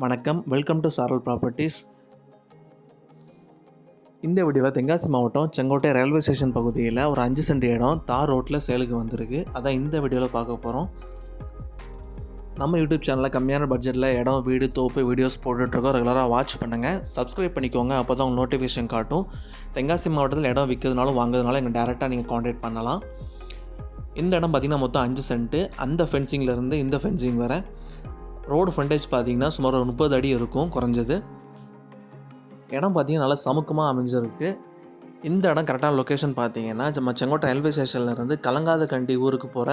வணக்கம். Welcome to சாரல் properties இந்த வீடியோவில் தென்காசி மாவட்டம் செங்கோட்டை ரயில்வே ஸ்டேஷன் பகுதியில் ஒரு அஞ்சு சென்ட் இடம் தார் ரோட்டில் சேலுக்கு வந்திருக்கு. அதான் இந்த வீடியோவில் பார்க்க போகிறோம் நம்ம யூடியூப் சேனலில் கம்மியான பட்ஜெட்டில் இடம் வீடு தோப்பு வீடியோஸ் போட்டுட்ருக்கோம். ரெகுலராக வாட்ச் பண்ணுங்கள் சப்ஸ்கிரைப் பண்ணிக்கோங்க. அப்போ தான் உங்களுக்கு நோட்டிஃபிகேஷன் காட்டும். தென்காசி மாவட்டத்தில் இடம் விற்கிறதுனாலும் வாங்குறதுனாலும் எங்கள் டேரெக்டாக நீங்கள் காண்டாக்ட் பண்ணலாம். இந்த இடம் பார்த்திங்கன்னா மொத்தம் அஞ்சு சென்ட்டு அந்த ஃபென்சிங்கிலேருந்து இந்த ஃபென்சிங் வர. ரோடு ஃப்ரண்டேஜ் பார்த்திங்கன்னா சுமார் ஒரு முப்பது அடி இருக்கும் குறைஞ்சது. இடம் பார்த்தீங்கன்னா நல்லா சமுக்கமாக அமைஞ்சிருக்கு. இந்த இடம் கரெக்டான லொக்கேஷன் பார்த்தீங்கன்னா நம்ம செங்கோட்டை ரயில்வே ஸ்டேஷன்லேருந்து கலங்காத கண்டி ஊருக்கு போகிற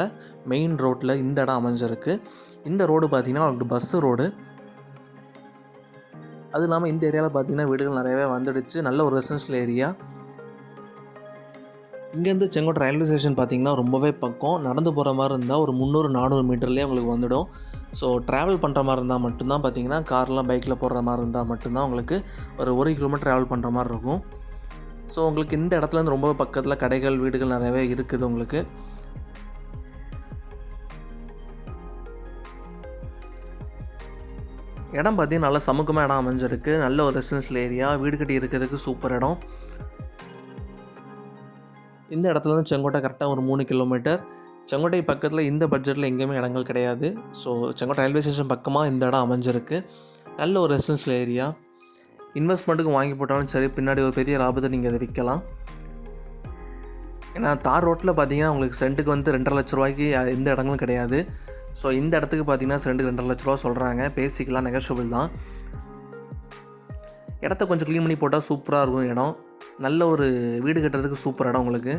மெயின் ரோட்டில் இந்த இடம் அமைஞ்சிருக்கு. இந்த ரோடு பார்த்திங்கன்னா உங்களுக்கு பஸ்ஸு ரோடு அது இல்லாமல் இந்த ஏரியாவில் பார்த்தீங்கன்னா வீடுகள் நிறையவே வந்துடுச்சு. நல்ல ஒரு ரெசிடென்ஷியல் ஏரியா இங்கேருந்து செங்கோட்டை ரயில்வே ஸ்டேஷன் பார்த்தீங்கன்னா ரொம்பவே பக்கம். நடந்து போகிற மாதிரி இருந்தால் ஒரு முந்நூறு நானூறு மீட்டர்லேயே உங்களுக்கு வந்துடும். ஸோ ட்ராவல் பண்ணுற மாதிரி இருந்தால் மட்டும்தான் பார்த்தீங்கன்னா கார்லாம் பைக்கில் போடுற மாதிரி இருந்தால் மட்டும்தான் உங்களுக்கு ஒரு ஒரு கிலோமீட்டர் ட்ராவல் பண்ணுற மாதிரி இருக்கும். ஸோ உங்களுக்கு இந்த இடத்துலேருந்து ரொம்ப பக்கத்தில் கடைகள் வீடுகள் நிறையவே இருக்குது உங்களுக்கு. இடம் பார்த்தீங்கன்னா நல்லா சமுக்கமாக இடம் அமைஞ்சிருக்கு. நல்ல ஒரு ரெசிடென்ஷியல் ஏரியா வீடு கட்டி இருக்கிறதுக்கு சூப்பர் இடம். இந்த இடத்துலேருந்து செங்கோட்டை கரெக்டாக ஒரு மூணு கிலோமீட்டர் செங்கோட்டை பக்கத்தில் இந்த பட்ஜெட்டில் எங்கேயுமே இடங்கள் கிடையாது. ஸோ செங்கோட்டை ரயில்வே ஸ்டேஷன் பக்கமாக இந்த இடம் அமைஞ்சிருக்கு. நல்ல ஒரு ரெசிடென்ஷியல் ஏரியா இன்வெஸ்ட்மெண்ட்டுக்கு வாங்கி போட்டாலும் சரி பின்னாடி ஒரு பெரிய லாபத்தை நீங்கள் அதை விற்கலாம். ஏன்னா தார் ரோட்டில் பார்த்தீங்கன்னா உங்களுக்கு சென்ட்டுக்கு வந்து ரெண்டரை லட்ச ரூபாய்க்கு எந்த இடங்களும் கிடையாது. ஸோ இந்த இடத்துக்கு பார்த்தீங்கன்னா சென்ட்டுக்கு ரெண்டரை லட்ச ரூபா சொல்கிறாங்க பேசிக்கலாம் நெகஷபிள் தான். இடத்த கொஞ்சம் க்ளீன் பண்ணி போட்டால் சூப்பராக இருக்கும் இடம். நல்ல ஒரு வீடு கட்டுறதுக்கு சூப்பர் இடம் உங்களுக்கு.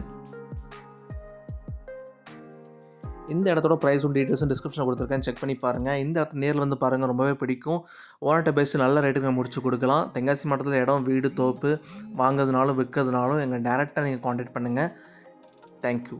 இந்த இடத்தோட ப்ரைஸும் டீட்டெயில்ஸும் டிஸ்கிரிப்ஷன் கொடுத்துருக்கேன். செக் பண்ணி பாருங்கள் இந்த இடத்த நேரில் வந்து பாருங்கள் ரொம்பவே பிடிக்கும். ஓனர்கிட்ட பேசி நல்ல ரேட்டுக்கு முடிச்சு கொடுக்கலாம். தென்காசி மாவட்டத்தில் இடம் வீடு தோப்பு வாங்குறதுனாலும் விற்கிறதுனாலும் எங்கள் டேரெக்டாக நீங்கள் காண்டாக்ட் பண்ணுங்கள் தேங்க்யூ